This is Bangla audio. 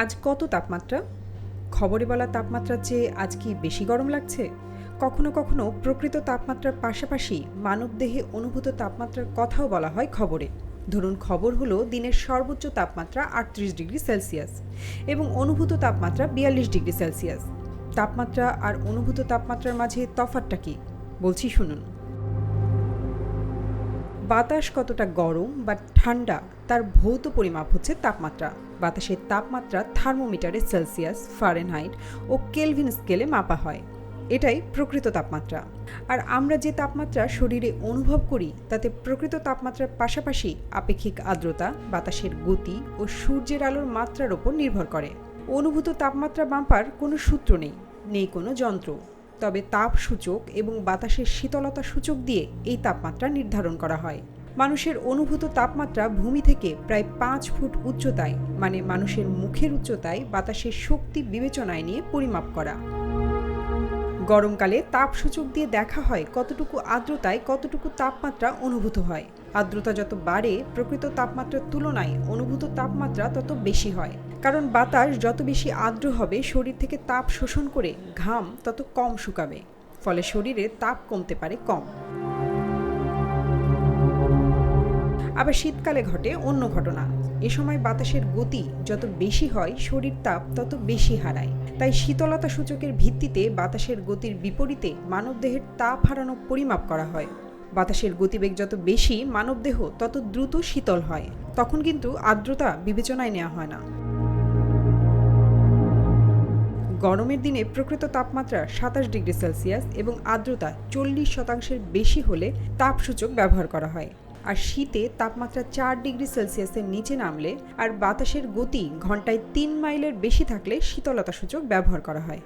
আজ কত তাপমাত্রা? খবরে বলা তাপমাত্রার চেয়ে আজ কি বেশি গরম লাগছে? কখনো কখনো প্রকৃত তাপমাত্রার পাশাপাশি মানবদেহে অনুভূত তাপমাত্রার কথাও বলা হয় খবরে। ধরুন খবর হলো দিনের সর্বোচ্চ তাপমাত্রা আটত্রিশ ডিগ্রি সেলসিয়াস এবং অনুভূত তাপমাত্রা বিয়াল্লিশ ডিগ্রি সেলসিয়াস। তাপমাত্রা আর অনুভূত তাপমাত্রার মাঝে তফাতটা কি? বলছি শুনুন। বাতাস কতটা গরম বা ঠান্ডা তার ভৌত পরিমাপ হচ্ছে তাপমাত্রা। বাতাসের তাপমাত্রা থার্মোমিটারে সেলসিয়াস, ফারেনহাইট ও কেলভিন স্কেলে মাপা হয়। এটাই প্রকৃত তাপমাত্রা। আর আমরা যে তাপমাত্রা শরীরে অনুভব করি, তাতে প্রকৃত তাপমাত্রার পাশাপাশি আপেক্ষিক আর্দ্রতা, বাতাসের গতি ও সূর্যের আলোর মাত্রার ওপর নির্ভর করে। অনুভূত তাপমাত্রা মাপার কোনো সূত্র নেই নেই কোনো যন্ত্র। তবে তাপ সূচক এবং বাতাসের শীতলতা সূচক দিয়ে এই তাপমাত্রা নির্ধারণ করা হয়। মানুষের অনুভূত তাপমাত্রা ভূমি থেকে প্রায় পাঁচ ফুট উচ্চতায় মানে মানুষের মুখের উচ্চতায় বাতাসের শক্তি বিবেচনায় নিয়ে পরিমাপ করা। গরমকালে তাপসূচক দিয়ে দেখা হয় কতটুকু আর্দ্রতায় কতটুকু তাপমাত্রা অনুভূত হয়। আর্দ্রতা যত বাড়ে, প্রকৃত তাপমাত্রার তুলনায় অনুভূত তাপমাত্রা তত বেশি হয়। কারণ বাতাস যত বেশি আর্দ্র হবে, শরীর থেকে তাপ শোষণ করে ঘাম তত কম শুকাবে, ফলে শরীরে তাপ কমতে পারে কম। আবার শীতকালে ঘটে অন্য ঘটনা। এ সময় বাতাসের গতি যত বেশি হয়, শরীর তাপ তত বেশি হারায়। তাই শীতলতা সূচকের ভিত্তিতে বাতাসের গতির বিপরীতে মানবদেহের তাপ হারানো পরিমাপ করা হয়। বাতাসের গতিবেগ যত বেশি, মানবদেহ তত দ্রুত শীতল হয়। তখন কিন্তু আর্দ্রতা বিবেচনায় নেওয়া হয় না। গরমের দিনে প্রকৃত তাপমাত্রা সাতাশ ডিগ্রি সেলসিয়াস এবং আর্দ্রতা চল্লিশ শতাংশের বেশি হলে তাপসূচক ব্যবহার করা হয়। আর শীতে তাপমাত্রা চার ডিগ্রি সেলসিয়াসের নিচে নামলে আর বাতাসের গতি ঘন্টায় তিন মাইলের বেশি থাকলে শীতলতা সূচক ব্যবহার করা হয়।